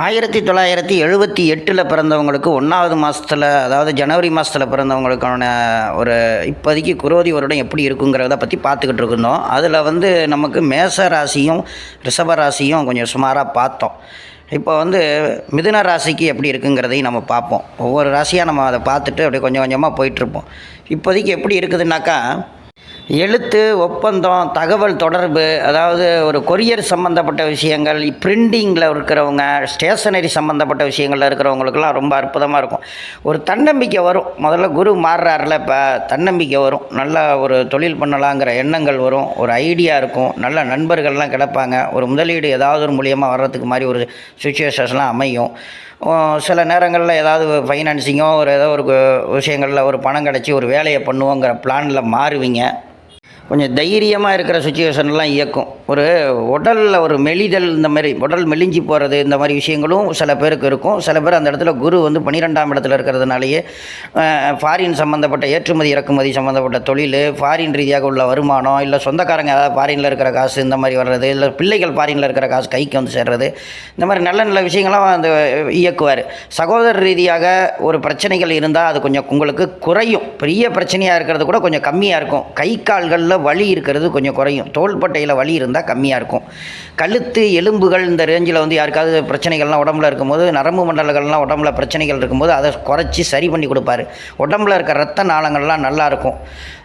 ஆயிரத்தி தொள்ளாயிரத்தி எழுபத்தி எட்டில் பிறந்தவங்களுக்கு ஒன்றாவது மாதத்தில் அதாவது ஜனவரி மாதத்தில் பிறந்தவங்களுக்கான ஒரு இப்போதைக்கு குரோதி வருடம் எப்படி இருக்குங்கிறத பற்றி பார்த்துக்கிட்டு இருந்தோம். அதில் வந்து நமக்கு மேச ராசியும் ரிஷப ராசியும் கொஞ்சம் சுமாராக பார்த்தோம். இப்போ வந்து மிதுன ராசிக்கு எப்படி இருக்குங்கிறதையும் நம்ம பார்ப்போம். ஒவ்வொரு ராசியாக நம்ம அதை பார்த்துட்டு அப்படியே கொஞ்சம் கொஞ்சமாக போயிட்டுருப்போம் இப்போதைக்கு எப்படி இருக்குதுன்னாக்கா எழுத்து ஒப்பந்தம் தகவல் தொடர்பு அதாவது ஒரு கொரியர் சம்மந்தப்பட்ட விஷயங்கள் பிரிண்டிங்கில் இருக்கிறவங்க ஸ்டேஷனரி சம்மந்தப்பட்ட விஷயங்களில் இருக்கிறவங்களுக்கெல்லாம் ரொம்ப அற்புதமாக இருக்கும். ஒரு தன்னம்பிக்கை வரும். முதல்ல குரு மாறுறாருல இப்போ தன்னம்பிக்கை வரும். நல்ல ஒரு தொழில் பண்ணலாங்கிற எண்ணங்கள் வரும். ஒரு ஐடியா இருக்கும். நல்ல நண்பர்கள்லாம் கிடப்பாங்க. ஒரு முதலீடு ஏதாவது ஒரு மூலியமாக வர்றதுக்கு மாதிரி ஒரு சுச்சுவேஷன்ஸ்லாம் அமையும். சில நேரங்களில் ஏதாவது ஃபைனான்சிங்கோ ஒரு ஏதோ ஒரு விஷயங்களில் ஒரு பணம் கிடச்சி ஒரு வேலையை பண்ணுவோங்கிற பிளானில் மாறுவீங்க. கொஞ்சம் தைரியமாக இருக்கிற சுச்சுவேஷன்லாம் இயக்கும். ஒரு உடலில் ஒரு மெலிதல் இந்த மாதிரி உடல் மெலிஞ்சு போகிறது இந்த மாதிரி விஷயங்களும் சில பேருக்கு இருக்கும். சில பேர் அந்த இடத்துல குரு வந்து பன்னிரெண்டாம் இடத்துல இருக்கிறதுனாலேயே ஃபாரின் சம்மந்தப்பட்ட ஏற்றுமதி இறக்குமதி சம்மந்தப்பட்ட தொழில் ஃபாரின் ரீதியாக உள்ள வருமானம் இல்லை சொந்தக்காரங்க ஏதாவது ஃபாரினில் இருக்கிற காசு இந்த மாதிரி வர்றது இல்லை பிள்ளைகள் ஃபாரினில் இருக்கிற காசு கைக்கு வந்து சேர்றது இந்த மாதிரி நல்ல நல்ல விஷயங்கள்லாம் அந்த இயக்குவார். சகோதர ரீதியாக ஒரு பிரச்சனைகள் இருந்தால் அது கொஞ்சம் உங்களுக்கு குறையும். பெரிய பிரச்சனையாக இருக்கிறது கூட கொஞ்சம் கம்மியாக இருக்கும். கை கால்களில் வலி இருக்கிறது கொஞ்சம் குறையும். தோள்பட்டையில் வலி இருந்தால் கம்மியாக இருக்கும். கழுத்து எலும்புகள் இந்த ரேஞ்சில் வந்து யாருக்காவது பிரச்சனைகள்லாம் உடம்புல இருக்கும்போது நரம்பு மண்டலங்கள்லாம் உடம்புல பிரச்சனைகள் இருக்கும்போது அதை குறைச்சி சரி பண்ணி கொடுப்பாரு. உடம்புல இருக்க ரத்த நாளங்கள்லாம் நல்லாயிருக்கும்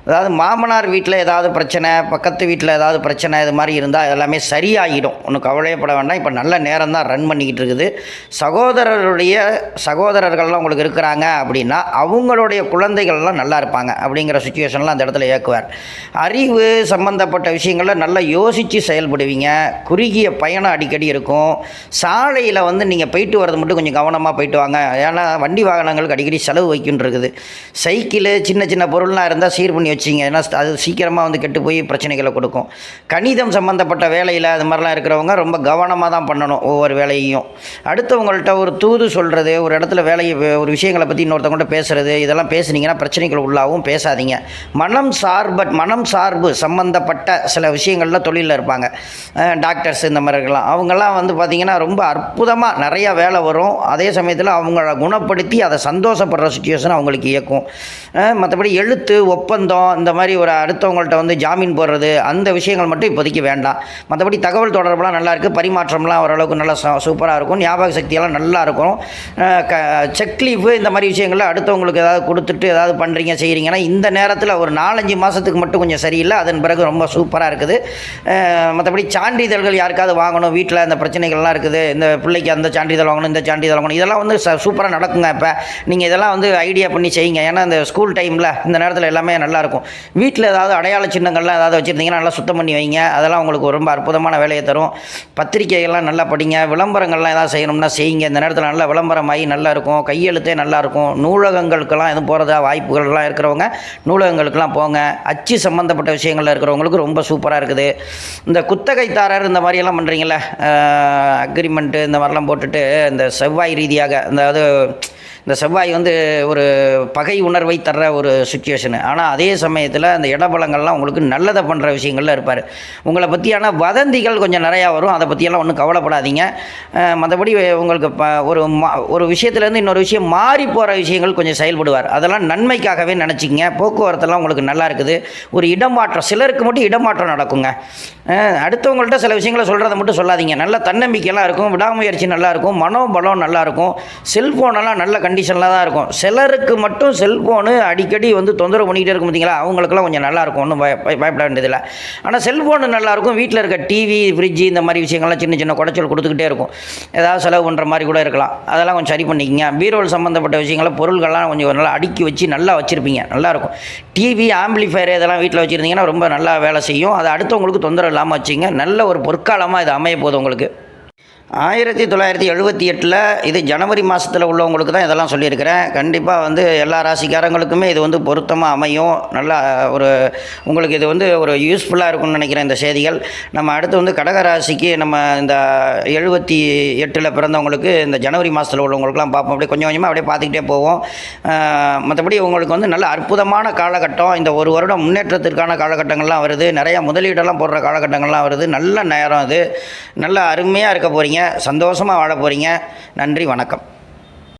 அதாவது மாமனார் வீட்டில் ஏதாவது பிரச்சனை பக்கத்து வீட்டில் ஏதாவது பிரச்சனை இது மாதிரி இருந்தால் எல்லாமே சரியாகிடும் ஒன்றும் கவலையப்பட வேண்டாம். இப்போ நல்ல நேரம் தான் ரன் பண்ணிக்கிட்டு இருக்குது. சகோதரருடைய சகோதரர்கள்லாம் உங்களுக்கு இருக்கிறாங்க அப்படின்னா அவங்களுடைய குழந்தைகள்லாம் நல்லா இருப்பாங்க அப்படிங்கிற சுச்சுவேஷன்லாம் அந்த இடத்துல இயக்குவார். அறிவு சம்பந்தப்பட்ட விஷயங்களில் நல்லா யோசித்து செயல்படுவீங்க. குறுகிய பயணம் அடிக்கடி இருக்கும். சாலையில் வந்து நீங்கள் போயிட்டு வரது மட்டும் கொஞ்சம் கவனமாக போயிட்டு வாங்க. ஏன்னா வண்டி வாகனங்களுக்கு அடிக்கடி செலவு வைக்கின்னு இருக்குது. சைக்கிள் சின்ன சின்ன பொருள்லாம் இருந்தால் சீர் பண்ணி வச்சிங்க. ஏன்னா அது சீக்கிரமாக வந்து கெட்டு போய் பிரச்சனைகளை கொடுக்கும். கணிதம் சம்மந்தப்பட்ட வேலையில் அது மாதிரிலாம் இருக்கிறவங்க ரொம்ப கவனமாக தான் பண்ணணும் ஒவ்வொரு வேலையையும். அடுத்தவங்கள்ட்ட ஒரு தூது சொல்கிறது ஒரு இடத்துல வேலையை ஒரு விஷயங்களை பற்றி இன்னொருத்தவங்கள்ட்ட பேசுகிறது இதெல்லாம் பேசுனீங்கன்னா பிரச்சனைகள் உள்ளாகவும் பேசாதீங்க. மனம் சார்பட் மனம் சார்பு சம்மந்தப்பட்ட சில விஷயங்களில் தொழிலில் இருப்பாங்க. டாக்டர்ஸ் இந்த மாதிரி இருக்கலாம். அவங்கெல்லாம் வந்து பார்த்திங்கன்னா ரொம்ப அற்புதமாக நிறையா வேலை வரும். அதே சமயத்தில் அவங்கள குணப்படுத்தி அதை சந்தோஷப்படுற சுச்சுவேஷன் அவங்களுக்கு இயக்கும். மற்றபடி எழுத்து ஒப்பந்தம் இந்த மாதிரி ஒரு அடுத்தவங்கள்ட்ட வந்து ஜாமீன் போடுறது அந்த விஷயங்கள் மட்டும் இப்போதைக்கு வேண்டாம். மற்றபடி தகவல் தொடர்புலாம் நல்லாயிருக்கு பரிமாற்றம்லாம் ஓரளவுக்கு நல்லா சூப்பராக இருக்கும் ஞாபக சக்தியெல்லாம் நல்லா இருக்கும். க செக் இந்த மாதிரி விஷயங்கள்லாம் அடுத்தவங்களுக்கு ஏதாவது கொடுத்துட்டு ஏதாவது பண்ணுறீங்க செய்கிறீங்கன்னா இந்த நேரத்தில் ஒரு நாலஞ்சு மாதத்துக்கு மட்டும் கொஞ்சம் சரியில்லை அதன் பிறகு ரொம்ப சூப்பராக இருக்குது. மற்றபடி சான்றிதழ்கள் யாருக்காவது வாங்கணும் வீட்டில் இந்த பிரச்சனைகள்லாம் இருக்குது இந்த பிள்ளைக்கு அந்த சான்றிதழ் வாங்கணும் இந்த சான்றிதழ் வாங்கணும் இதெல்லாம் வந்து ச சூப்பராக நடக்குங்க இப்போ. நீங்கள் இதெல்லாம் வந்து ஐடியா பண்ணி செய்யுங்க ஏன்னா இந்த ஸ்கூல் டைமில் இந்த நேரத்தில் எல்லாமே நல்லாயிருக்கும் வீட்டில் ஏதாவது அடையாள சின்னங்கள்லாம் ஏதாவது வச்சுருந்தீங்கன்னா நல்லா சுத்தம் பண்ணி வைங்க. அதெல்லாம் உங்களுக்கு ரொம்ப அற்புதமான வேலையை தரும். பத்திரிக்கைகள்லாம் நல்லா படிங்க. விளம்பரங்கள்லாம் ஏதாவது செய்யணும்னா செய்யுங்க. இந்த நேரத்தில் நல்லா விளம்பரமாகி நல்லா இருக்கும். கையெழுத்தே நல்லா இருக்கும். நூலகங்களுக்கெல்லாம் எதுவும் போகிறதா வாய்ப்புகள்லாம் இருக்கிறவங்க நூலகங்களுக்கெல்லாம் போங்க. அச்சு சம்மந்தப்பட்ட விஷயங்களில் இருக்கிறவங்களுக்கு ரொம்ப சூப்பராக இருக்குது. இந்த குத்தகைத்தாரர் இந்த மாதிரியெல்லாம் பண்ணுறீங்களே அக்ரிமெண்ட்டு இந்த மாதிரிலாம் போட்டுட்டு இந்த செவ்வாய் ரீதியாக அதாவது இந்த செவ்வாய் வந்து ஒரு பகை உணர்வை தர்ற ஒரு சுச்சுவேஷனு ஆனால் அதே சமயத்தில் அந்த இடபலங்கள்லாம் உங்களுக்கு நல்லதை பண்ணுற விஷயங்கள்ல இருப்பார். உங்களை பற்றியான வதந்திகள் கொஞ்சம் நிறையா வரும். அதை பற்றியெல்லாம் ஒன்றும் கவலைப்படாதீங்க. மற்றபடி உங்களுக்கு ப ஒரு மா ஒரு விஷயத்துலேருந்து இன்னொரு விஷயம் மாறி போகிற விஷயங்கள் கொஞ்சம் செயல்படுவார். அதெல்லாம் நன்மைக்காகவே நினச்சிக்கங்க. போக்குவரத்தெல்லாம் உங்களுக்கு நல்லா இருக்குது. ஒரு இடமாற்றம் சிலருக்கு மட்டும் இடமாற்றம் நடக்குங்க. அடுத்தவங்கள்ட்ட சில விஷயங்களை சொல்கிறத மட்டும் சொல்லாதீங்க. நல்ல தன்னம்பிக்கையெல்லாம் இருக்கும். விடாமுயற்சி நல்லாயிருக்கும் மனோபலம் நல்லாயிருக்கும் செல்ஃபோனெல்லாம் நல்ல கண்டிஷனில் தான் இருக்கும். சிலருக்கு மட்டும் செல்ஃபோனு அடிக்கடி வந்து தொந்தரவு பண்ணிக்கிட்டே இருக்கும் பார்த்தீங்களா? அவங்களுக்குலாம் கொஞ்சம் நல்லாயிருக்கும் ஒன்றும் பய பயப்பட வேண்டியதில்லை. ஆனால் செல்ஃபோனு நல்லாயிருக்கும் வீட்டில் இருக்க டிவி ஃப்ரிட்ஜு இந்த மாதிரி விஷயங்கள்லாம் சின்ன சின்ன குடைச்சல் கொடுத்துக்கிட்டே இருக்கும். ஏதாவது செலவு பண்ணுற மாதிரி கூட இருக்கலாம். அதெல்லாம் கொஞ்சம் சரி பண்ணிக்கங்க. பீரோல் சம்மந்தப்பட்ட விஷயங்களை பொருள்கள்லாம் கொஞ்சம் நல்லா அடுக்கி வச்சு நல்லா வச்சுருப்பீங்க. நல்லாயிருக்கும் டிவி ஆம்பிளிஃபயர் இதெல்லாம் வீட்டில் வச்சுருந்தீங்கன்னா ரொம்ப நல்லா வேலை செய்யும். அதை அடுத்தவங்களுக்கு தொந்தரவு இல்லாமல் வச்சுங்க நல்ல ஒரு பொற்காலமாக இது அமைய போகுது உங்களுக்கு. ஆயிரத்தி தொள்ளாயிரத்தி எழுபத்தி எட்டில் இது ஜனவரி மாதத்தில் உள்ளவங்களுக்கு தான் இதெல்லாம் சொல்லியிருக்கிறேன். கண்டிப்பாக வந்து எல்லா ராசிக்காரங்களுக்குமே இது வந்து பொருத்தமாக அமையும். நல்லா ஒரு உங்களுக்கு இது வந்து ஒரு யூஸ்ஃபுல்லாக இருக்கும்னு நினைக்கிறேன் இந்த செய்திகள். நம்ம அடுத்து வந்து கடக ராசிக்கு நம்ம இந்த எழுபத்தி எட்டில் பிறந்தவங்களுக்கு இந்த ஜனவரி மாதத்தில் உள்ளவங்களுக்குலாம் பார்ப்போம். அப்படியே கொஞ்சம் கொஞ்சமாக அப்படியே பார்த்துக்கிட்டே போவோம். மற்றபடி உங்களுக்கு வந்து நல்ல அற்புதமான காலகட்டம். இந்த ஒரு வருடம் முன்னேற்றத்திற்கான காலகட்டங்கள்லாம் வருது. நிறையா முதலீடெல்லாம் போடுற காலகட்டங்கள்லாம் வருது. நல்ல நேரம் அது. நல்ல அருமையாக இருக்க போகிறீங்க சந்தோஷமாக வாழ போகிறீங்க நன்றி வணக்கம்.